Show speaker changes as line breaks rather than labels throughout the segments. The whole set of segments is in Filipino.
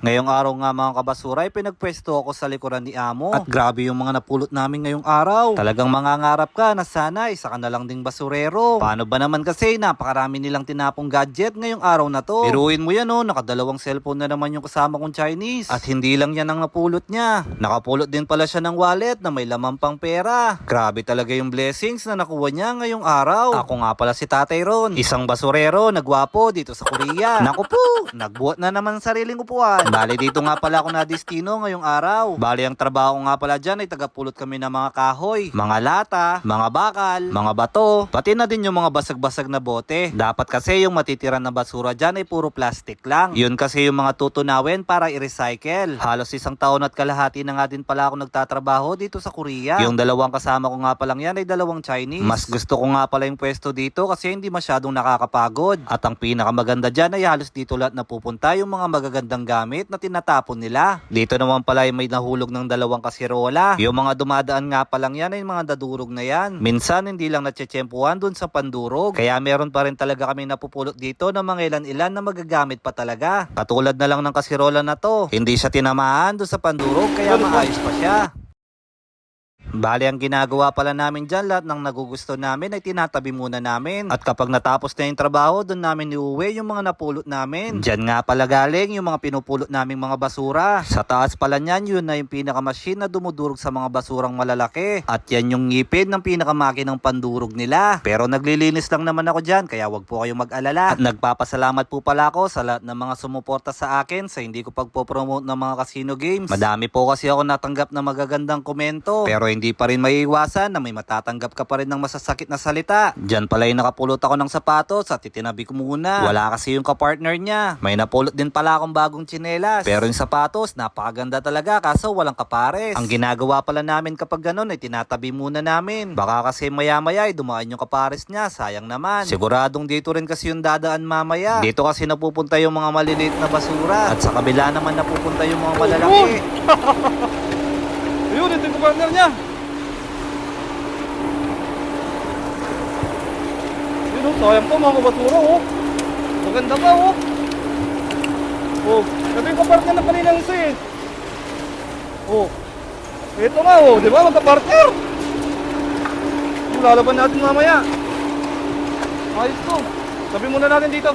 Ngayong araw nga mga kabasura ay pinagpwesto ako sa likuran ni Amo. At grabe yung mga napulot namin ngayong araw. Talagang mangangarap ka na sana isa ka na lang ding basurero. Paano ba naman kasi napakarami nilang tinapong gadget ngayong araw na to. Biruin mo yan oh, nakadalawang cellphone na naman yung kasama kong Chinese. At hindi lang yan ang napulot niya. Nakapulot din pala siya ng wallet na may laman pang pera. Grabe talaga yung blessings na nakuha niya ngayong araw. Ako nga pala si Tatay Ron. Isang basurero, nagwapo dito sa Korea. Naku po, nagbuhat na naman ng sariling upuan. Bali dito nga pala ako na destino ngayong araw. Bali ang trabaho nga pala dyan ay tagapulot kami ng mga kahoy, mga lata, mga bakal, mga bato, pati na din yung mga basag-basag na bote. Dapat kasi yung matitira na basura dyan ay puro plastic lang. Yun kasi yung mga tutunawin para i-recycle. Halos isang taon at kalahati na nga din pala ako nagtatrabaho dito sa Korea. Yung dalawang kasama ko nga palang yan ay dalawang Chinese. Mas gusto ko nga pala yung pwesto dito kasi hindi masyadong nakakapagod. At ang pinakamaganda dyan ay halos dito lahat napupunta yung mga magagandang gamit na tinatapon nila. Dito naman pala ay may nahulog ng dalawang kasirola. Yung mga dumadaan nga palang yan ay mga dadurog na yan. Minsan hindi lang natsyetsyempuhan dun sa pandurog. Kaya meron pa rin talaga kami napupulot dito ng mga ilan-ilan na magagamit pa talaga. Katulad na lang ng kasirola na to. Hindi siya tinamaan dun sa pandurog kaya maayos pa siya. Bali, ang ginagawa pala namin dyan, lahat ng nagugusto namin ay tinatabi muna namin. At kapag natapos na yung trabaho, doon namin iuwi yung mga napulot namin. Dyan nga pala galing yung mga pinupulot naming mga basura. Sa taas pala niyan, yun na yung pinaka-machine na dumudurog sa mga basurang malalaki. At yan yung ngipin ng pinakamakinang pandurog nila. Pero naglilinis lang naman ako dyan, kaya wag po kayong mag-alala. At nagpapasalamat po pala ako sa lahat ng mga sumuporta sa akin sa hindi ko pagpopromote ng mga casino games. Madami po kasi ako natanggap na magagandang komento. Pero hindi pa rin maiiwasan na may matatanggap ka pa rin ng masasakit na salita. Diyan pala yung nakapulot ako ng sapatos at itinabi ko muna. Wala kasi yung kapartner niya. May napulot din pala akong bagong tsinelas. Pero yung sapatos, napakaganda talaga kaso walang kapares. Ang ginagawa pala namin kapag ganun ay tinatabi muna namin. Baka kasi maya-maya ay dumaan yung kapares niya, sayang naman. Siguradong dito rin kasi yung dadaan mamaya. Dito kasi napupunta yung mga maliliit na basura. At sa kabila naman napupunta yung mga malalaki.
Ayun, ito yung partner niya. Yun oh, sayang po mga kabasura oh. Maganda pa oh. Oh, ito yung kapartner na kanina isa eh. Oh. Ito nga oh, di ba magkapartner? Lalaban natin mamaya. Ayos to. Sabi muna natin dito.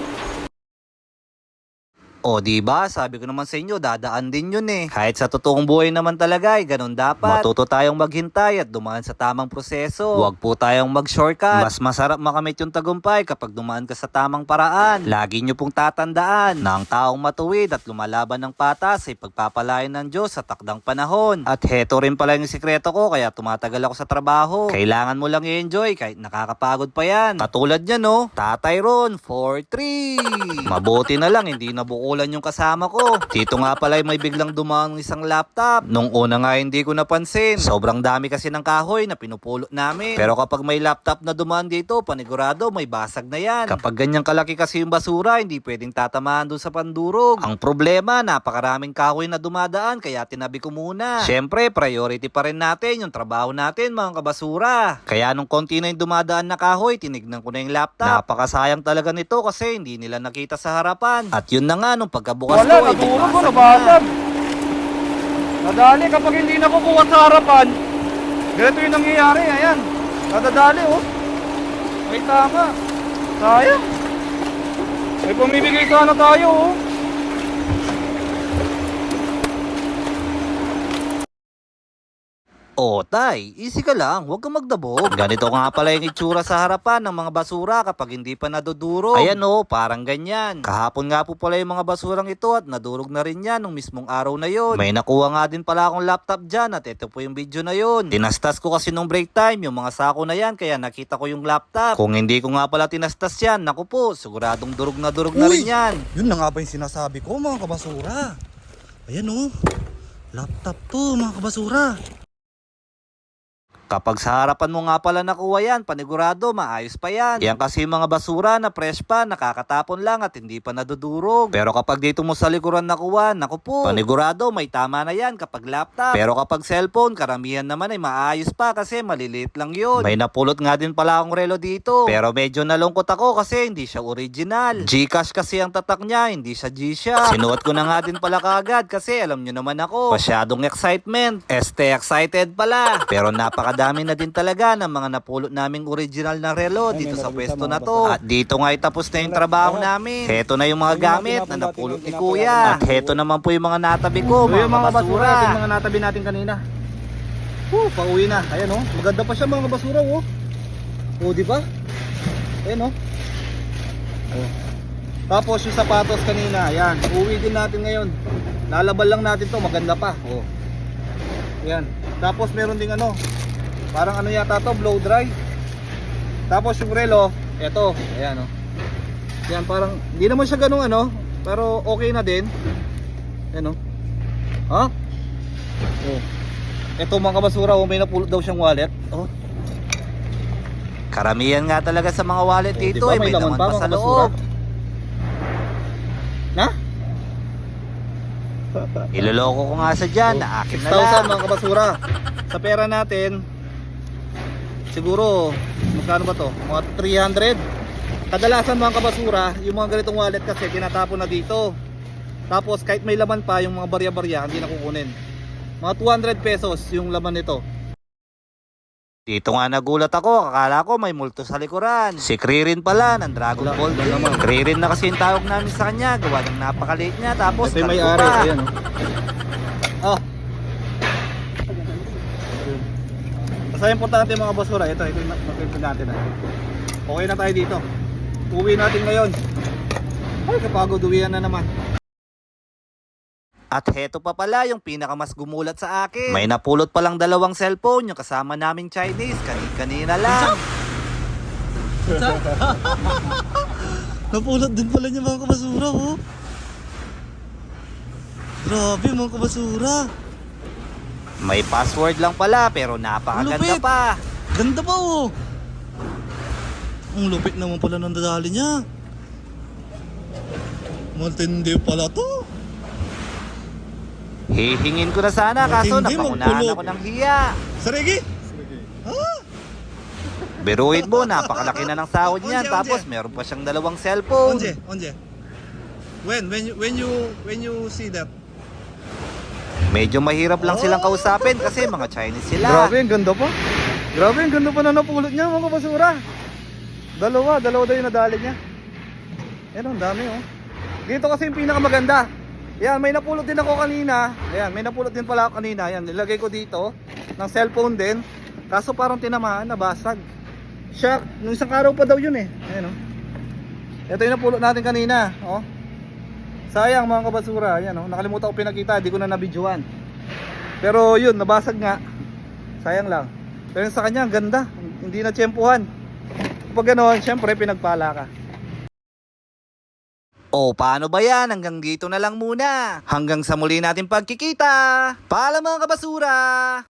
O di ba sabi ko naman sa inyo, dadaan din yun eh. Kahit sa totoong buhay naman talaga, ay ganun dapat. Matuto tayong maghintay at dumaan sa tamang proseso. Huwag po tayong mag-shortcut. Mas masarap makamit yung tagumpay kapag dumaan ka sa tamang paraan. Lagi nyo pong tatandaan na ang taong matuwid at lumalaban ng patas ay pagpapalain ng Diyos sa takdang panahon. At heto rin pala yung sikreto ko kaya tumatagal ako sa trabaho. Kailangan mo lang i-enjoy kahit nakakapagod pa yan. Katulad niya no, Tatay Ron, 4-3. Mabuti na lang, hindi nabukulan yung kasama ko. Dito nga pala ay may biglang dumaan ng isang laptop. Nung una nga hindi ko napansin. Sobrang dami kasi ng kahoy na pinupulot namin. Pero kapag may laptop na dumaan dito, panigurado may basag na yan. Kapag ganyan kalaki kasi yung basura, hindi pwedeng tatamaan dun sa pandurog. Ang problema, napakaraming kahoy na dumadaan kaya tinabi ko muna. Siyempre, priority pa rin natin yung trabaho natin mga kabasura. Kaya nung konti na yung dumadaan na kahoy, tinignan ko na yung laptop. Napakasayang talaga nito kasi hindi nila nakita sa harapan. At yun na nga, nung pagkabukas
Wala,
ko, ay
naturo ko, nabasag. Nadali kapag hindi na kukuha sa harapan, ganito yung nangyayari, ayan. Nadadali, oh. Ay, tama. Sayang. May pamibigay sana tayo, oh.
O, tay, easy ka lang, huwag kang magdabog. Ganito nga pala yung itsura sa harapan ng mga basura kapag hindi pa nadudurog. Ayan o, parang ganyan. Kahapon nga po pala yung mga basurang ito at nadurog na rin yan nung mismong araw na yon. May nakuha nga din pala akong laptop dyan at ito po yung video na yon. Tinastas ko kasi nung break time yung mga sako na yan kaya nakita ko yung laptop. Kung hindi ko nga pala tinastas yan, naku po, siguradong durog na durog na rin
Uy!
yan.
Yun na nga ba yung sinasabi ko mga kabasura? Ayan oh. Laptop to mga kabasura.
Kapag sa harapan mo nga pala nakuha yan, panigurado, maayos pa yan. Yan kasi mga basura na fresh pa, nakakatapon lang at hindi pa nadudurog. Pero kapag dito mo sa likuran nakuha, naku po, panigurado, may tama na yan kapag laptop. Pero kapag cellphone, karamihan naman ay maayos pa kasi maliliit lang yun. May napulot nga din pala akong relo dito. Pero medyo nalungkot ako kasi hindi siya original. Gcash kasi ang tatak niya, hindi siya G-Shock. Sinuot ko na nga din pala kagad kasi alam nyo naman ako, masyadong excitement. Este excited pala. Pero napakadami na din talaga ng mga napulot naming original na relo dito sa pwesto na to. At dito nga ay tapos na yung trabaho namin. Heto na yung mga gamit na napulot ni Kuya. At heto naman po yung mga natabi ko, mga,
yung mga basura, yung mga natabi natin kanina. Oh, pauwi na. Ayan oh, maganda pa siya mga basura oh. Oh, di ba? Ayan oh. Oh. Tapos yung sapatos kanina, ayan, uwi din natin ngayon. Lalabal lang natin to, maganda pa. Oh. Ayan. Tapos meron ding ano, parang ano yata to, blow dry. Tapos yung relo, eto, ayan oh. Yan parang hindi naman siya ganung ano, pero okay na din. Ayan oh. Ha? Oh. Ito mga kabasura, oh, may napulot daw siyang wallet. Oh.
Karamihan nga talaga sa mga wallet
Oh,
dito
di ba
ay may,
may laman pa,
pa sa loob.
Na?
Iloloko ko nga sa dyan na akin na
6,000
lang.
mga kabasura. Sa pera natin, siguro, magkano ba to? Mga 300. Kadalasan mga kabasura, yung mga ganitong wallet kasi tinatapon na dito. Tapos kahit may laman pa, yung mga barya-barya, hindi na kukunin. Mga 200 pesos yung laman nito.
Dito nga nagulat ako, akala ko may multo sa likuran. Si Kririn pala ng Dragon Ball Z. Kririn na kasi yung tawag namin sa kanya, gawa ng napakaliit niya, tapos
Ito may-ari,
pa.
ayan oh. Oh. Basta importante mga basura, ito, ito yung napipin natin. ah. Okay na tayo dito. Uwi natin ngayon. Ay, kapagod uwian na naman.
At heto pa pala yung pinakamas gumulat sa akin. May napulot palang dalawang cellphone yung kasama naming Chinese, kani-kanina lang.
Napulot din pala niya mga kabasura, oh. Grabe mga kabasura.
May password lang pala pero napakaganda
Lupit.
pa.
Ganda pa, oh. Ang lupit naman pala ng dadali niya. Matindi pala to.
Hihingin ko na sana kaso
Hindi,
napangunahan
magpulot.
ako ng hiya.
Sarigi!
Biruin mo, napakalaki na ng sahod
Onje,
niyan.
onje.
Tapos meron pa siyang dalawang cellphone.
Onje, onje. When, when you, when you, when you see that?
Medyo mahirap lang silang kausapin kasi mga Chinese sila.
Grabe, ang ganda pa. Grabe, ang ganda pa na napulot niya mga basura. Dalawa, dalawa daw yung nadali niya. Ayan, ang dami oh. Dito kasi yung pinakamaganda. Yan, may napulot din ako kanina. Ayan, may napulot din pala ako kanina. Ayan, nilagay ko dito. Ng cellphone din. Kaso parang tinamaan, nabasag. Siya, nung isang araw pa daw yun eh. Ayan oh. Ito yung napulot natin kanina. Oh. Sayang mga kabasura. Ayan oh. Nakalimutan ko pinakita. Hindi ko na nabidyoan. Pero yun, nabasag nga. Sayang lang. Pero sa kanya, ang ganda. Hindi na tsempuhan. Pag gano'n, syempre pinagpala ka.
O paano ba yan? Hanggang dito na lang muna. Hanggang sa muli natin pagkikita. Paalam mga kabasura!